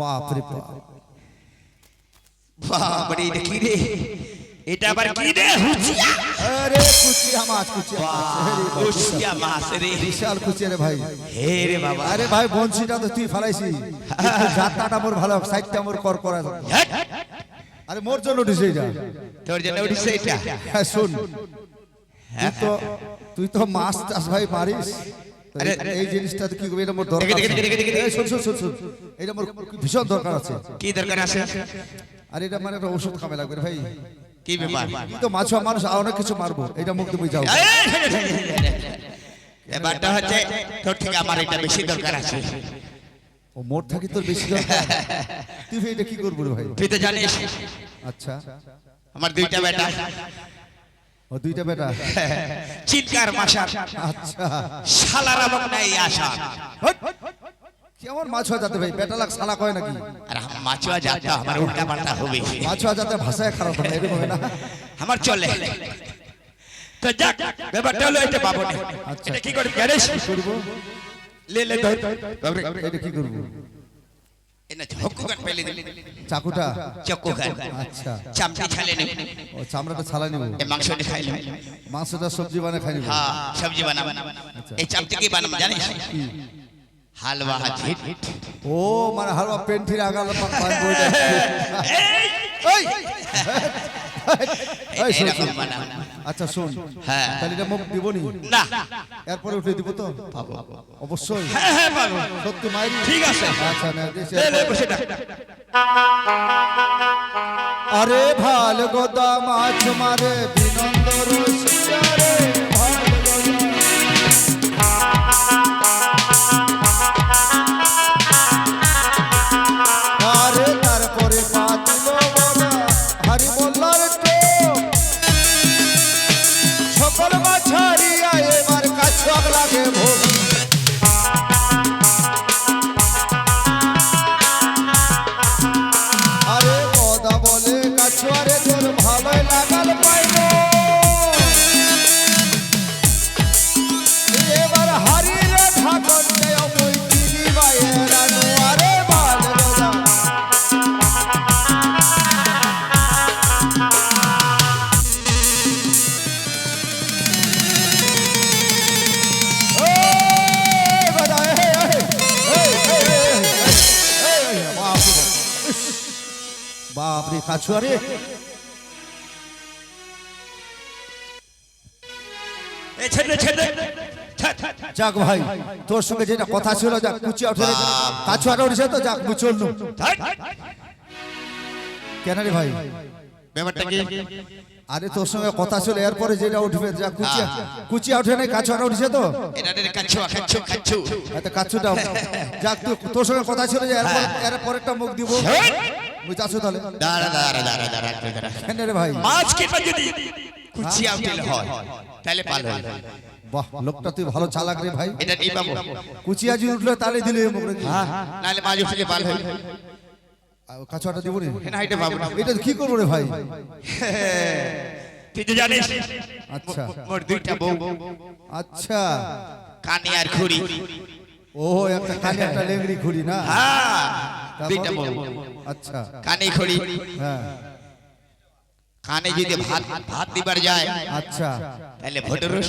বাপ। রে বাপ কি রে? এটা আবার কি রে? হুচিয়া আরে কুচিয়া মাছ কুচিয়া মাছ। রে বিশাল কুচিয়া রে। ভাই। হে রে বাবা। আরে ভাই বঞ্চিটা তো তুই ফেলাইছি। কিন্তু মোর ভালো সাইডটা মোর কর করা আরে মোর জন্য উঠিস এইটা। তোর জন্য উঠিছে এটা হ্যাঁ শুন। তুই তো তুই তো মাছ চাষ ভাই মারিস। আরে, এই- এই জিনিসটা তো কি করবি? এটা দরকার শোন শোন শোন শোন। ভীষণ দরকার আছে। কি দরকার আছে? আর এটা মানে একটা ওষুধ খামে লাগবে ভাই। কি ব্যাপার? তো মাছ মানুষ অনেক কিছু মারবো। এটা মুখ তুমি যাও ব্যাপারটা হচ্ছে তোর থেকে আমার এটা বেশি দরকার আছে। ও মোর থাকি তোর বেশি দরকার? তুই ভাই এটা কি করব ভাই? তুই তো জানিস। আচ্ছা। আমার দুইটা বেটা। ও দুইটা বেটা। চিৎকার আচ্ছা। শালার নাই আশা। কেমন মাছ হয় যাতে ভাই? বেটা লাগ সালা কয় নাকি? আর মাছুয়া যাতা আমার উল্টা পাল্টা হবে। মাছ হয় যাতে ভাষায় খারাপ হবে এরকম না। আমার চলে। তো যাক ব্যাপারটা হলো এটা পাবো আচ্ছা। এটা কি করবি জানিস করব? লে লে ধর। এটা কি করব? এনা ঝক্কু গান পেলে দিলে। চাকুটা? চক্কু গান আচ্ছা ছালে ও চামড়াটা ছালা নিব। এ মাংসটা খাইলে মাংসটা সবজি বানায় খাই নিব। হ্যাঁ সবজি বানাবো। এই চামটি কি বানাবো জানিস? হালুয়া ও মানে হালুয়া পেন্টির আগাল পান এই! এই! এরকম। বানাবো আচ্ছা শোন। হ্যাঁ। তাহলে এটা মুখ দিবনি? না। এরপরে উঠে দিব তো? অবশ্যই। হ্যাঁ হ্যাঁ পাবো। সত্যি মাইরি? ঠিক আছে। আচ্ছা না আরে ভালো গোদা মাছ মারে বিনন্দ রসিয়া যাক ভাই তোর সঙ্গে যেটা কথা ছিল যাক কুচি উঠে কাছুয়াটা উঠেছে তো যাক মুচল। কেন রে ভাই? ব্যাপারটা কি? আরে তোর সঙ্গে কথা ছিল এরপরে যেটা উঠবে যাক কুচিয়া কুচিয়া উঠে নাই কাছুয়াটা উঠেছে তো। এটা রে কাচ্ছু কাচ্ছু কাচ্ছু এত কাছুটা যাক তুই তোর সঙ্গে কথা ছিল যে এরপর এর পরেরটা মুখ দিব। বুঝাছো তাহলে? দাঁড়া দাঁড়া দাঁড়া দাঁড়া কেন রে ভাই? মাছ কেটে যদি কুচিয়া উঠিল হয় তাহলে পাল হয় বাহ লোকটা তুই ভালো চালাক রে ভাই। এটা নেই পাবো কুচিয়া জি উঠলে তাহলে দিলে মুখ রে নাহলে মাছ উঠলে পাল হয় কাছুয়াটা দিব নি? না এটা পাবো না এটা কি করব রে ভাই? তুই তো জানিস। আচ্ছা। মোর দুইটা বউ। আচ্ছা। কানে আর খুড়ি। ও একটা কানে একটা লেংড়ি ঘুড়ি না? হ্যাঁ। দুইটা বউ। আচ্ছা। কানে খুড়ি। হ্যাঁ। কানে যদি ভাত ভাত দিবার যায় আচ্ছা। তাহলে ভোটরস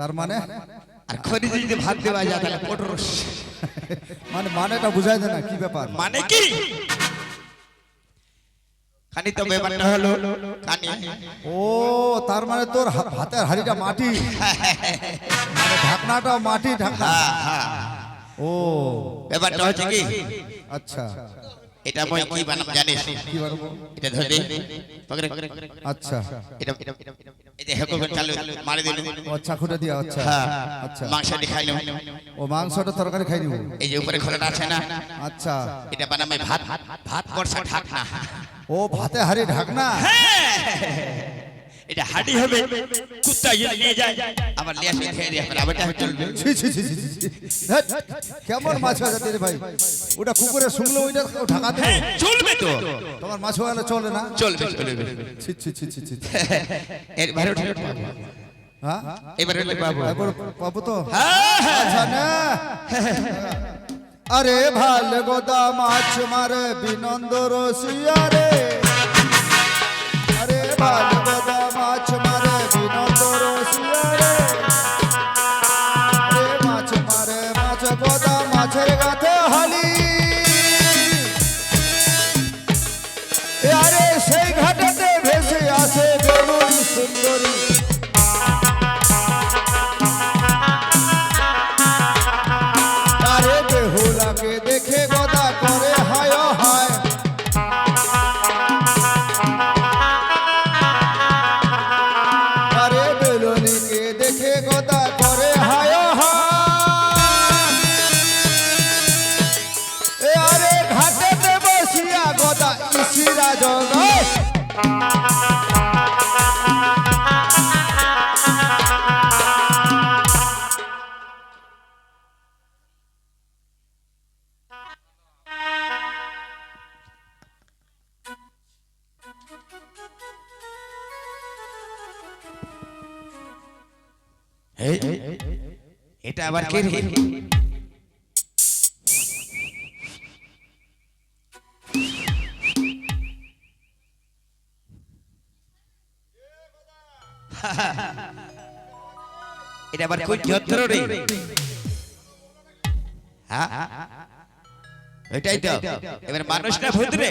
তার মানে? আর যদি ভাত দেওয়া যায় তাহলে পটরস মানে মানেটা বুঝাই দেয় না কি ব্যাপার? মানে কি? খানি তো ব্যাপারটা হলো কানে ও তার মানে তোর হাতের হাড়িটা মাটি? মানে ঢাকনাটা মাটি ঢাকনা? হ্যাঁ হ্যাঁ। ও। ব্যাপারটা হচ্ছে কি? আচ্ছা। এটা মই কি বানাম জানিস কি বানাবো? এটা ধরে দে। পকড়ে আচ্ছা। এটা এই যে হেকো চালু মারি দিল। আচ্ছা খুঁটা দিয়া আচ্ছা। হ্যাঁ আচ্ছা। মাংস দেখাইলো ও মাংসটা তরকারি খাই দিব এই যে উপরে খোলা আছে না? আচ্ছা। এটা বানামে ভাত। ভাত করছে ঢাকনা। ও ভাতে হাড়ি ঢাকনা। এটা হাডি হবে কুত্তা যদি নিয়ে যায়। আবার লিয়ে আসে খেয়ে দিয়ে আবার এটা চলবে কেমন মাছ হয়ে যাচ্ছে রে ভাই? ওটা কুকুরে শুনলো ওইটা ঢাকা দেবে হ্যাঁ, চলবে তো। তোমার মাছ হয়ে চলে না? চলবে চলবে ছি ছি ছি ছি ছি ছি। এবারে উঠে হ্যাঁ? এবারে পাবো। পাবো তো? হ্যাঁ। আচ্ছা না। আরে ভালো গোদা মাছ মারে বিনন্দ রসিয়া রে। আরে ভালো গোদা এটা আবার কে রে? এটা আবার কোন যন্ত্র রে? হ্যাঁ? এটাই তো। এবার মানুষ না ভূত রে।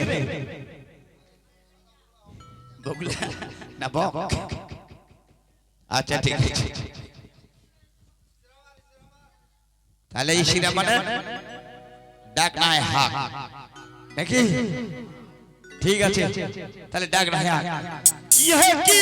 বগলা। না বক। আচ্ছা ঠিক আছে। তাহলে এই সিনেমাটা ডাক নাই হাক। নাকি? ঠিক আছে। তাহলে ডাক নাই হাক। কি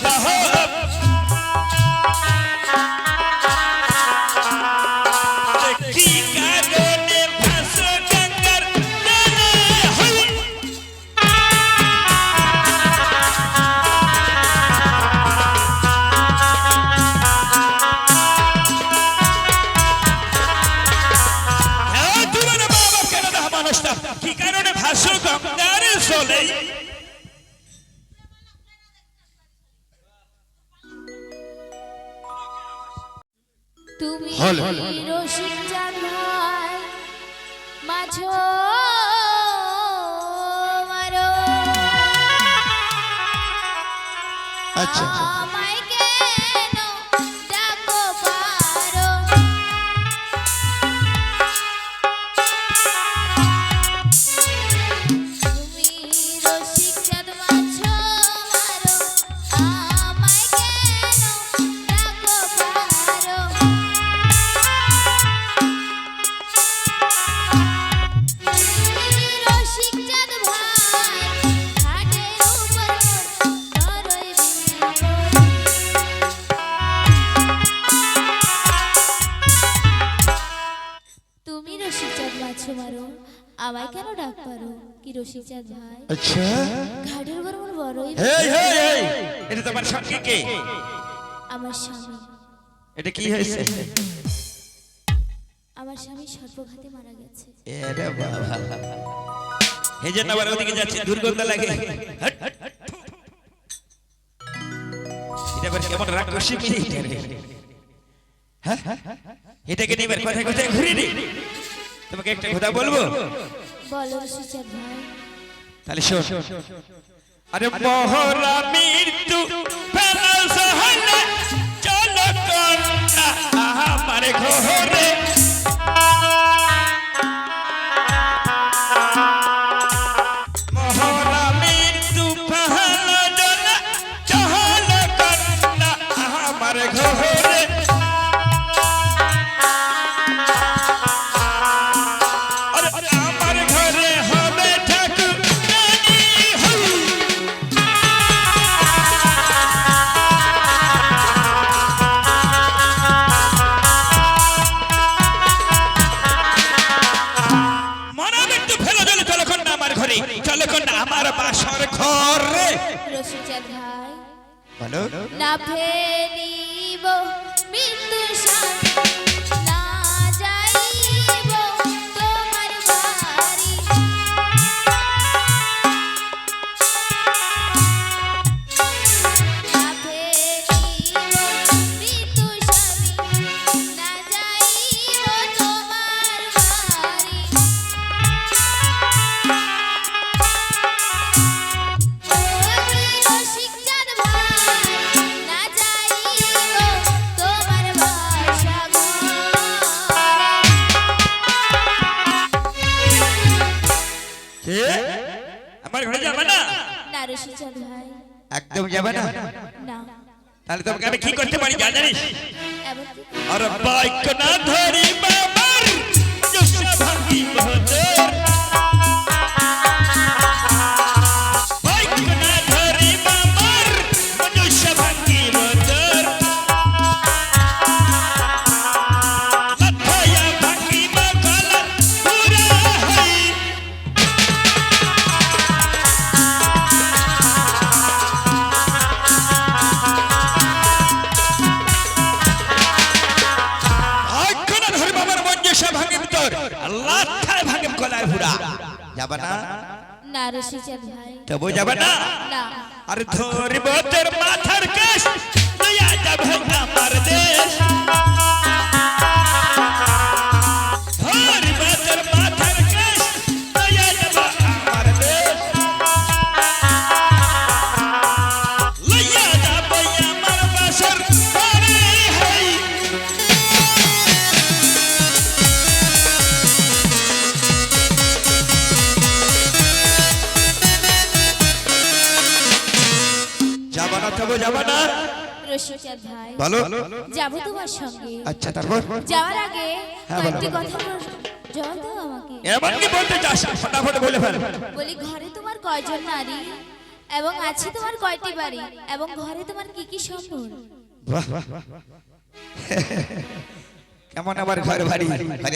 था মাঝো মারো আচ্ছা। পারো কি ভাই আচ্ছা ঘাটের উপর বড়ই হেই হেই হেই এটা তোমার সঙ্গে কে? আমার স্বামী। এটা কি হয়েছে? আমার স্বামী সর্বঘাতে মারা গেছে। এরে বাবা। এই জন্য আবার ওদিকে যাচ্ছে দুর্গন্ধ লাগে। এটা আবার কেমন রাগ করছে মেয়ে হ্যাঁ? এটাকে নিয়ে এবার কোথায় কোথায় ঘুরে নি তোমাকে একটা কথা বলব? বলো চাঁদ ভাই তাহলে শোন। আরে মহরা মৃত্যু ফেলা সহলে চলো কন্যা আমার ঘরে। তাহলে তোমাকে আমি কি করতে পারি জানিস? আরে বাইক না ধরি আরে ধরিব যাবা না? ভাই যাব তোমার সঙ্গে। আচ্ছা তারপর? যাওয়ার আগে হ্যাঁ, কয়েকটি কথা জবাব দাও আমাকে। এমন কি বলতে চাস? ফটাফট বলে ফেল। বলি ঘরে তোমার কয়জন নারী? এবং আছে তোমার কয়টি বাড়ি? এবং ঘরে তোমার কি কি সম্পদ? বাহ, বাহ, বাহ। কেমন আমার ঘর বাড়ি?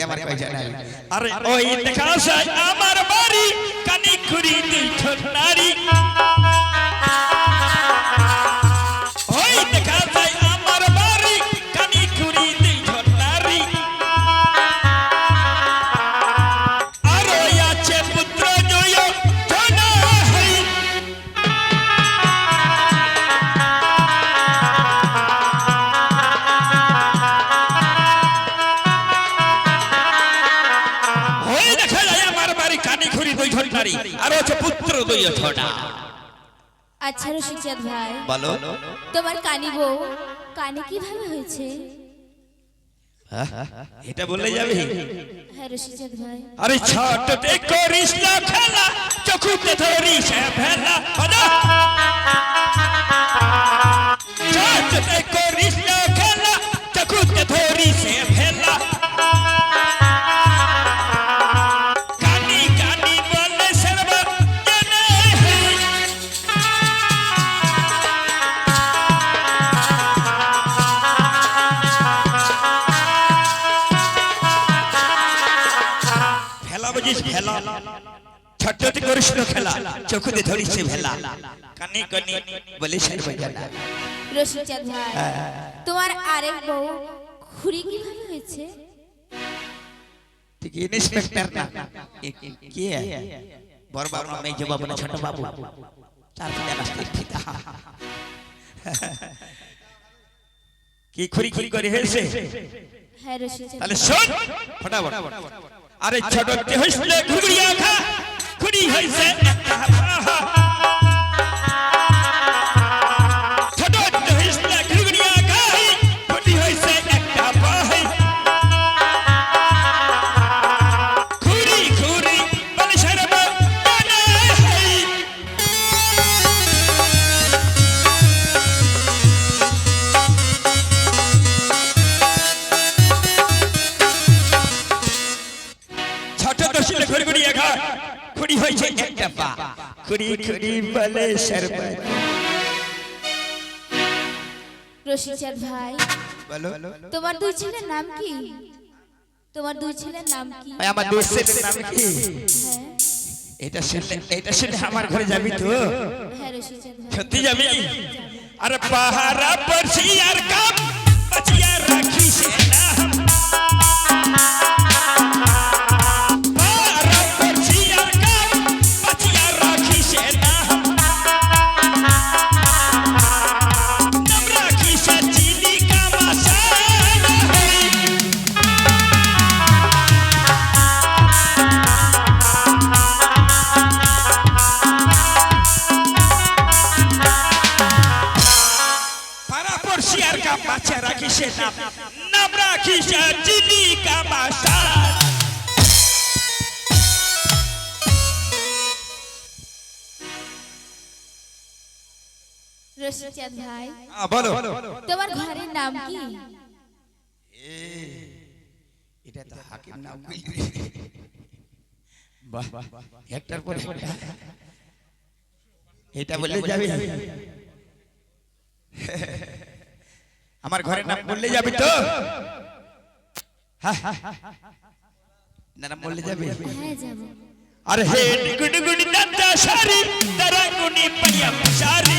আমার পয়সা নাই আরে ওই দেখা যায় আমার বাড়ি কানি খুরি দুই ছোট নারী। ওই আচ্ছা ভাই বলো। তোমার কানি বউ কানে কীভাবে হয়েছে? এটা বললে যাবে? হ্যাঁ রসিকচাঁদ ভাই আরে ছোটতে করিস না খেলা চকুতে ধরিস ভেলা বাজা। ছোটতে করিস না খেলা চকুতে ধরিছে ভেলা। কানে কানে বলে সার বাজানা রশিচাঁদ ভাই তোমার আরেক বউ খুড়ি কীভাবে হয়েছে? ঠিক ইন্সপেক্টর না। কি বড় বাবু না মেজো বাবু না ছোট বাবু। তার জানা ফিতা কি খুরি খুরি করে হয়েছে? হ্যাঁ তাহলে শোন ফটাফট। আরে ছোট হইছিল ঘুগড়িয়া খা খুরি হইছে খুড়ি বলে শরবত রশিচাঁদ ভাই বলো। তোমার দুই ছেলের নাম কি? তোমার দুই ছেলের নাম কি? ভাই, আমার দোস্তের নাম কি? হ্যাঁ। এটা শুনলে এটা শুনলে আমার ঘরে যাবি তো? হ্যাঁ সত্যি যাবি? আরে পাহারা পড়ছি আর কাম বাঁচিয়া রাখি সে রশিচাঁদ ভাই বলো তোমার ঘরের নাম কি এটা তো হাকিম নাম বাহ একটার পর একটা এটা বললে যাবে আমার ঘরের নাম বললে যাবি তো হ্যাঁ, না না বললে যাবে হ্যাঁ যাবো अरे हे गुड गुड दंता सारी तरा गुनी पनिया सारी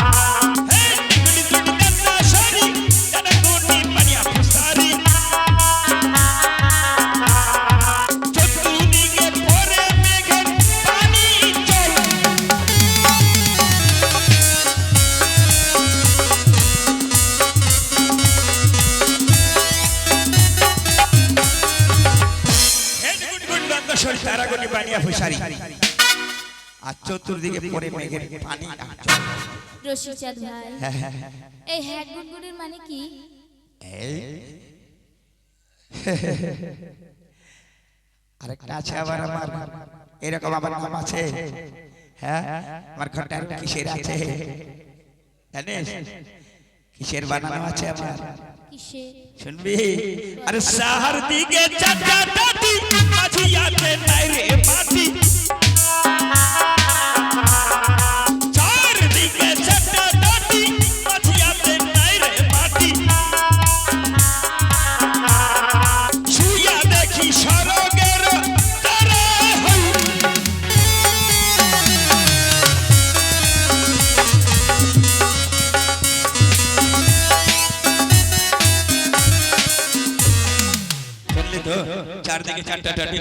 চতুর্দিকে পরে মেঘের পানি। রশিচাঁদ ভাই এই হ্যাক গুনগুনের মানে কি? এই। আরেকটা আছে আবার আমার। এরকম আবার নাম আছে। হ্যাঁ? আমার ঘরটা কিসের আছে? জানিস? কিসের বানানো আছে আমার? শুনবি? আরে সাহার দিকে চাচা দাদি মাঝিয়াতে নাই রে মাটি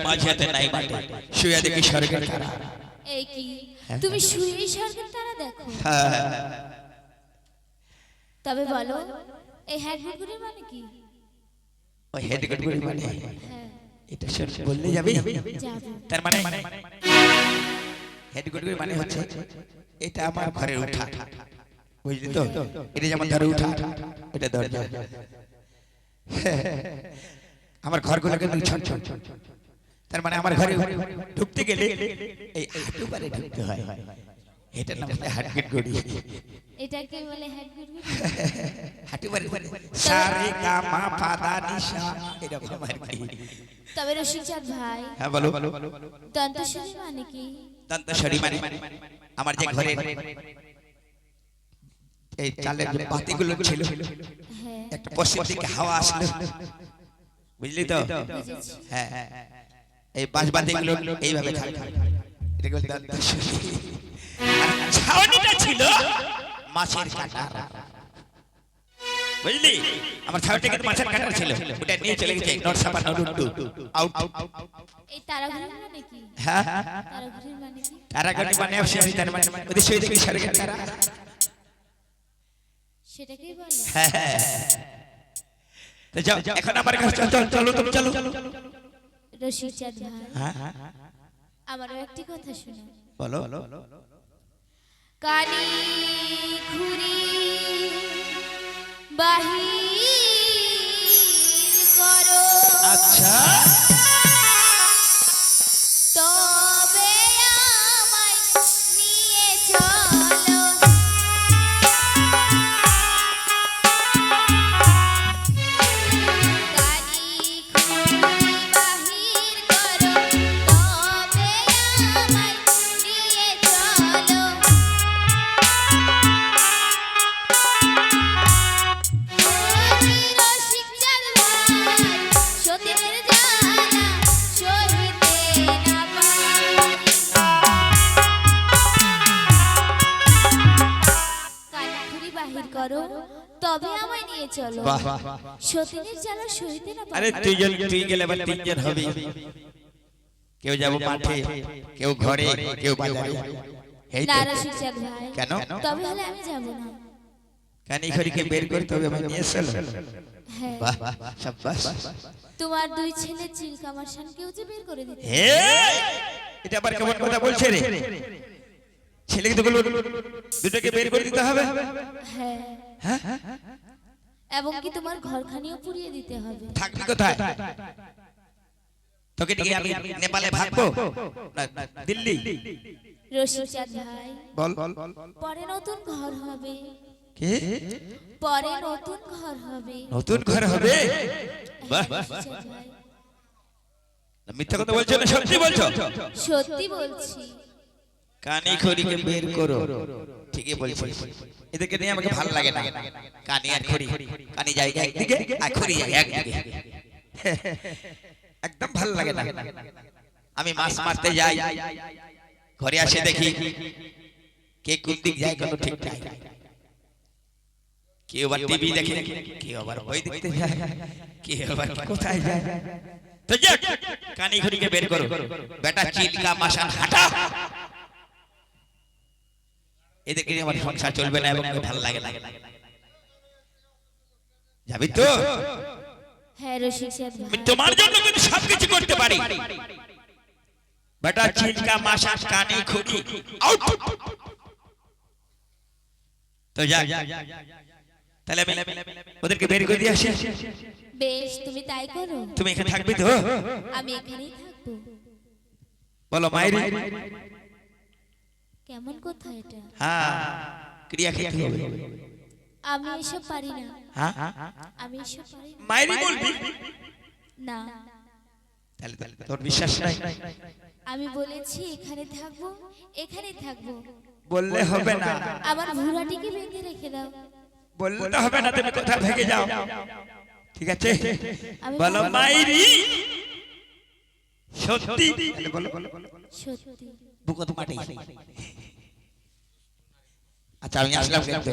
মাঝিয়াতে নাই মাটি শুয়া দেখি সরগের তারা। এই কি? তুমি শুয়ে স্বর্গের তারা দেখো? তবে বলো এই গুনগুনের মানে কি? ওই হেড গুড়ি মানে? হ্যাঁ। এটা সর বললে যাবে? তার মানে? হেড গুড়ি মানে হচ্ছে এটা আমার ঘরের উঠা। বুঝলি তো? এটা যেমন ধরে উঠা এটা দরজা। আমার ঘরগুলো কিন্তু ছোট ছোট তার মানে আমার ঘরে ঢুকতে গেলে এই হাঁটু পারে ঢুকতে হয়। এটা নাম হচ্ছে হাটগেট গড়ি এটাকে বলে গুনগুন হাঁটু পারে সারে গামা পাদা নিশা এরকম আর কি। তবে রশিকচাঁদ ভাই হ্যাঁ বলো। দন্তস্বরী মানে কি? দন্তস্বরী মানে আমার যে ঘরে এই চালের ছিল হ্যাঁ। একটা পশ্চিম দিকে হাওয়া আসলো। বুঝলি তো? বুঝেছি। হ্যাঁ। এই বাঁশবাতি গুলো এইভাবে খাবে এটাকে বলে দন্ত আর ছাউনিটা ছিল মাছের কাটা। বুঝলি? আমার ছাউনিটা কিন্তু মাছের কাটা ছিল। ওটা নিয়ে চলে গেছে নট সাপা নট টু আউট এই তারাঘুরির মানে কি? হ্যাঁ? তারাঘুরির মানে কি? তারাগণি মানে আমি তার মানে ওদের সেই দেখি স্বর্গের তারা? সেটাকেই বলে। হ্যাঁ তো যাও এখন আমার কাছে চল চলো তুমি চলো। রশিদ চাঁদ ভাই হ্যাঁ। আমারও একটি কথা শোনো। বলো। কালি ঘুরি বাহি করো। আচ্ছা। তবে সতীনের জ্বালা সহিতে না আরে পারি দুইজন তুই গেলে আবার তিনজন হবে। কেউ যাব মাঠে কেউ ঘরে কেউ বাজারে। এই তো। ভাই। কেন? তবে হলে আমি যাব না। কানি খড়িকে বের করতে হবে আমি নিয়ে এসেছিল হ্যাঁ। বাহ সাব্বাস। তোমার দুই ছেলে চিল কামারশান কেউ যে বের করে দিতে হে! এটা আবার কেমন কথা বলছে রে? ছেলেকে তো বলব দুটোকে বের করে দিতে হবে। হ্যাঁ? এবং কি তোমার ঘরখানিও পুড়িয়ে দিতে হবে? থাকবি কোথায়? তোকে নিয়ে আমি নেপালে ভাগবো? না, দিল্লি। রশিদ চাঁদ ভাই বল। পরে নতুন ঘর হবে। কে? পরে নতুন ঘর হবে। নতুন ঘর হবে? বাহ। রশিদ মিথ্যা কথা বলছো না সত্যি বলছো? সত্যি বলছি। কানি খড়িকে বের করো। ঠিকই বলছি এদেরকে নিয়ে আমাকে ভালো লাগে না। কানি আর খড়ি। কানি যায় একদিকে আর খড়ি যায় একদিকে। একদম ভালো লাগে না। আমি মাছ মারতে যাই। ঘরে আসে দেখি কে কোন দিক যায় কোনো ঠিক নাই। কেউ আবার টিভি দেখে কেউ আবার বই দেখতে যায়। কেউ আবার কোথায় যায়। তো যাক কানি খড়িকে বের করো। বেটা চিলকা মাসান হাঁটা। এদেরকে আমার সংসার চলবে না এবং ভালো লাগে না। যাবি তো? হ্যাঁ তোমার জন্য কিন্তু সবকিছু করতে পারি। বেটা চিলকা মাসা কানে খুঁড়ি আউট তো যা তাহলে আমি ওদেরকে বের করে দিয়ে আসি। বেশ তুমি তাই করো। তুমি এখানে থাকবি তো? আমি এখানেই থাকব। বলো মায়ের কেমন কথা এটা? হ্যাঁ ক্রিয়া খেতে হবে। আমি এসব পারি না। হ্যাঁ? আমি এসব পারি না। মায়েরই বলবি? না। তাহলে তাহলে তোর বিশ্বাস নাই। আমি বলেছি এখানে থাকব এখানে থাকব। বললে হবে না। আমার ভুরাটিকে বেঁধে রেখে দাও। বলতে হবে না তুমি কোথায় ভেগে যাও। ঠিক আছে? আমি বলো মাইরি। সত্যি। বলো বলো। সত্যি। বুকো তো মাটি আচ্ছা আমি আসলাম কিন্তু